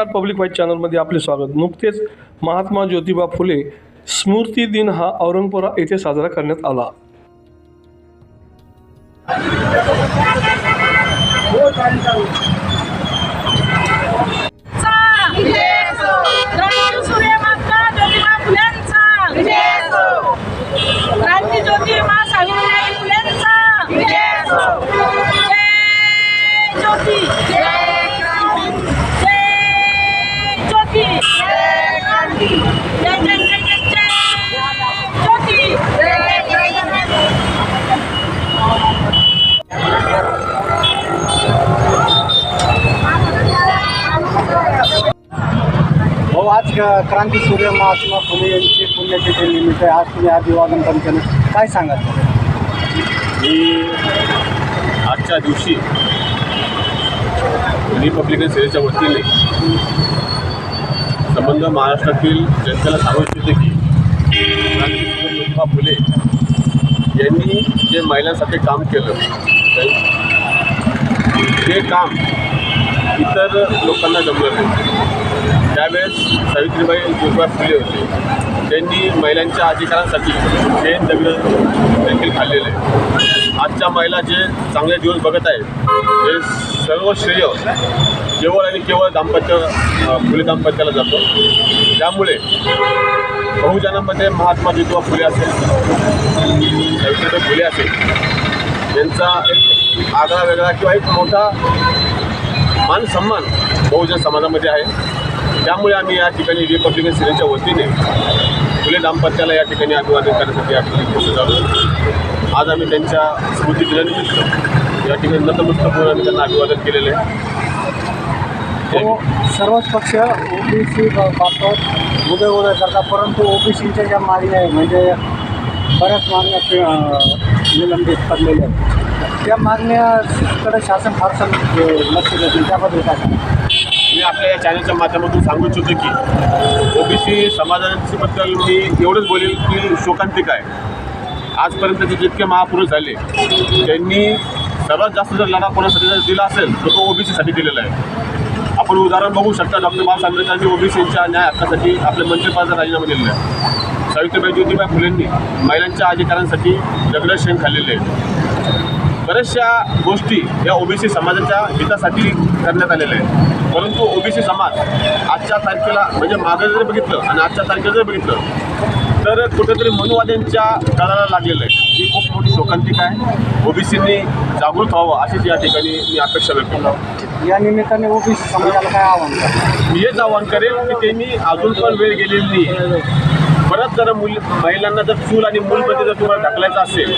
नमस्कार पब्लिक वाईट चॅनलमध्ये आपले स्वागत. नुकतेच महात्मा ज्योतिबा फुले स्मृती दिन हा औरंगपुरा येथे साजरा करण्यात आला. ज्योती मा सावित्रीबाई फुल्यांचा जय ज्योती जय ज्योती जय क्रांती जय जय जय जय जय ज्योती हो आज क्रांती सूर्य महात्मा फुले यांची पुण्यतिथी निमित्त आज तुम्ही अभिवादन पण काय सांगाल? मी आजच्या दिवशी रिपब्लिकन सेनेच्या वतीने संबंध महाराष्ट्रातील जनतेला सांगू इच्छिते की फुले यांनी जे महिलांसाठी काम केलं ते काम इतर लोकांना जमलं नाही. त्यावेळेस सावित्रीबाई ज्योतिबा फुले होते. त्यांनी महिलांच्या अधिकारांसाठी हे दगड देखील खाल्लेले. आजच्या महिला जे चांगले दिवस बघत आहेत हे सर्व श्रेय केवळ आणि केवळ दाम्पत्य फुले दाम्पत्याला जातो. त्यामुळे बहुजनांमध्ये महात्मा ज्योतिबा फुले असेल सावित्रीबाई फुले असेल यांचा एक आगळा वेगळा किंवा एक मोठा मान सन्मान बहुजन समाजामध्ये आहे. त्यामुळे आम्ही या ठिकाणी रिपब्लिकन सेनेच्या वतीने फुले दाम्पत्याला या ठिकाणी अभिवादन करण्यासाठी आपली ठिकाणी आज आम्ही त्यांच्या स्मृती दिनानिमित्त या ठिकाणी नतमस्तक होऊन आम्ही त्यांना अभिवादन केलेले आहे. हो सर्वच पक्ष ओबीसी बाबत उदय उदय करतात परंतु ओबीसीच्या ज्या मागण्या आहे म्हणजे बऱ्याच मागण्या निलंबित पडलेल्या आहेत. त्या मागण्याकडे शासन फारसं लक्ष देत नाही. त्याबद्दल काय मी आपल्या या चॅनलच्या माध्यमातून सांगू इच्छितो की ओबीसी समाजाबद्दल मी एवढंच बोलेल की शोकांतिक आहे. आजपर्यंतचे जितके महापुरुष झाले त्यांनी सर्वात जास्त जर लढा कोणासाठी जर दिला असेल तर तो ओबीसीसाठी दिलेला आहे. आपण उदाहरण बघू शकता डॉक्टर बाबासाहेब आंबेडकरांनी ओबीसीच्या न्याय हक्कासाठी आपल्या मंत्रिपदाचा राजीनामा दिलेला आहे. सावित्रीबाई ज्योतिबा फुलेंनी महिलांच्या अधिकारांसाठी दगड खाल्लेले आहेत. बऱ्याचशा गोष्टी या ओबीसी समाजाच्या हितासाठी करण्यात आलेल्या आहेत. परंतु ओबीसी समाज आजच्या तारखेला म्हणजे मागे जर बघितलं आणि आजच्या तारखेला जर बघितलं तर कुठेतरी मनुवाद्यांच्या दळाला लागलेलं आहे. ही खूप मोठी शोकांतिक आहे. ओबीसींनी जागृत व्हावं अशीच या ठिकाणी मी अपेक्षा व्यक्त करतो. या निमित्ताने ओबीसी समाजाला काय आव्हान मी हेच आवाहन करेल की त्यांनी अजून पण वेळ गेलेली नाही. परत जर मुल महिलांना जर चूल आणि मूलमध्ये जर तुम्हाला ढकलायचं असेल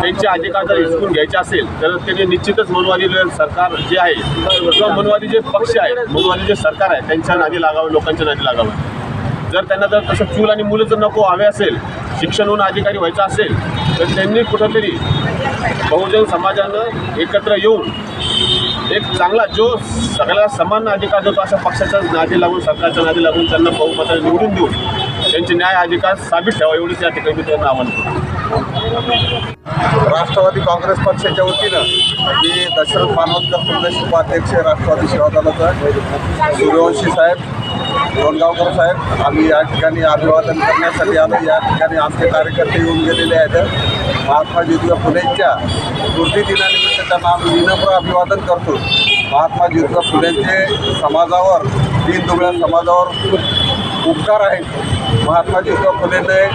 त्यांचे अधिकार जर हिसकून घ्यायचे असेल तर त्यांनी निश्चितच मनुवादी सरकार जे आहे किंवा मनुवादी जे पक्ष आहे मनुवादी जे सरकार आहे त्यांच्या नादी लागावं लोकांच्या नादी लागावं. जर त्यांना जर तसं चूल आणि मुलं जर नको हवे असेल शिक्षण होऊन अधिकारी व्हायचं असेल तर त्यांनी कुठंतरी बहुजन समाजानं एकत्र येऊन एक चांगला जो सगळ्याला समान अधिकार देतो अशा पक्षाच्या नादी लागून सरकारच्या नादी लागून त्यांना बहुमताने निवडून देऊन त्यांचे न्याय अधिकार साबित ठेवा एवढीच या ठिकाणी मी त्यांना आव्हान करतो. राष्ट्रवादी काँग्रेस पक्षाच्या वतीनं मी दशरथ मानवतकर प्रदेश उपाध्यक्ष राष्ट्रवादी सेवा दलाचा सूर्यवंशी साहेब दोनगावकर साहेब आम्ही या ठिकाणी अभिवादन करण्यासाठी आलो. या ठिकाणी आमचे कार्यकर्ते येऊन गेलेले आहेत. महात्मा ज्योतिबा फुलेंच्या स्मृती दिनानिमित्त त्यांना आम्ही विनम्र अभिवादन करतो. महात्मा ज्योतिबा फुलेंचे समाजावर तीन दुबळ्या समाजावर उपकार आहेत महात्मा ज्योतिबा फुलेने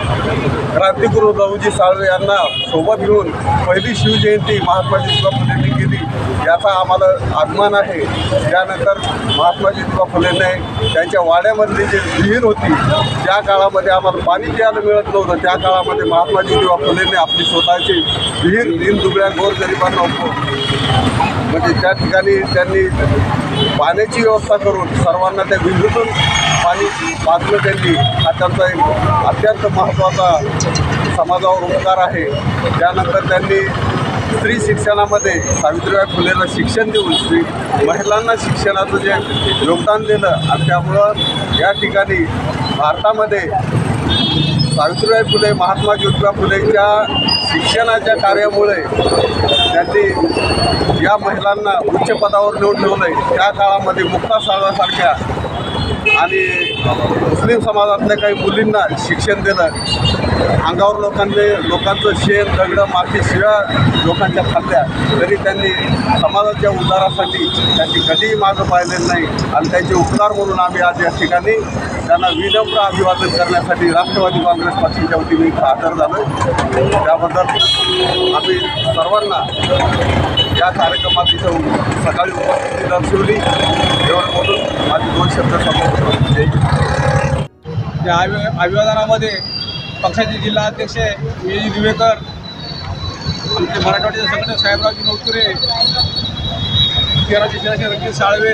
क्रांतिगुरु दाऊजी साळवे यांना सोबत घेऊन पहिली शिवजयंती महात्मा ज्योतिबा फुलेंनी केली. याचा आम्हाला अभिमान आहे. त्यानंतर महात्मा ज्योतिबा फुलेने त्यांच्या वाड्यामधली जी विहीर होती त्या काळामध्ये आम्हाला पाणी प्यायला मिळत नव्हतं. त्या काळामध्ये महात्मा ज्योतिबा फुलेने आपली स्वतःची विहीर दिन दुबळ्या गोरगरिबांना उप- म्हणजे त्या ठिकाणी त्यांनी पाण्याची व्यवस्था करून सर्वांना त्या विहिरीतून पाणी पाजलं त्यांनी हा त्यांचा एक अत्यंत महत्त्वाचा समाजावर उपकार आहे. त्यानंतर त्यांनी स्त्री शिक्षणामध्ये सावित्रीबाई फुलेला शिक्षण देऊन स्त्री महिलांना शिक्षणाचं जे योगदान दिलं आणि त्यामुळं या ठिकाणी भारतामध्ये सावित्रीबाई फुले महात्मा ज्योतिबा फुलेच्या शिक्षणाच्या कार्यामुळे त्यांनी या महिलांना उच्च पदावर नेऊन ठेवलं आहे त्या काळामध्ये मुक्ता साळवासारख्या आणि मुस्लिम समाजातल्या काही मुलींना शिक्षण देणं अंगावर लोकांचे लोकांचं शेण दगडं माती शिळा लोकांच्या खाल्ल्या तरी त्यांनी समाजाच्या उद्धारासाठी त्यांनी कधीही मागं पाहिलेलं नाही. आणि त्यांचे उपकार म्हणून आम्ही आज या ठिकाणी त्यांना विनम्र अभिवादन करण्यासाठी राष्ट्रवादी काँग्रेस पक्षाच्या वतीने इथं झालं त्याबद्दल आम्ही सर्वांना या कार्यक्रमात इथं सकाळी उपस्थिती दर्शवली. एवढं बोलून म्हणजे या अभि अभिवादनामध्ये पक्षाचे जिल्हा अध्यक्ष विजय दिवेकर आमचे मराठवाड्याचे संघटक साहेबरावजी नवतुरे तेराचे जिल्ह्याचे रंजित साळवे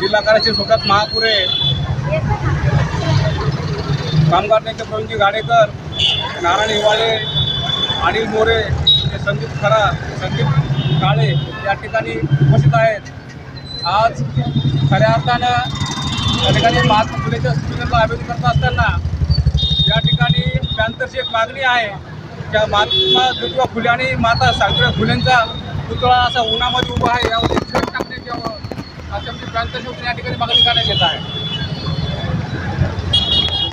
जिल्हा कार्याचे सुखात महापुरे कामगार नेते प्रवीणजी गाडेकर नारायण हिवाळे अनिल मोरे हे संदीप खरा संदीप काळे या ठिकाणी उपस्थित आहेत. आज खऱ्या अर्थानं या ठिकाणी महात्मा फुलेच्या स्मृतीला आवेदन करत असताना या ठिकाणी पॅन्थरची एक मागणी आहे. त्या महात्मा ज्योतिबा फुले आणि माता सावित्रीबाई फुलेंचा पुतळा असा उन्हामध्ये उभा आहे यावर एक छत टाकण्यात यावं अशी आमची या ठिकाणी मागणी करण्यात येत आहे.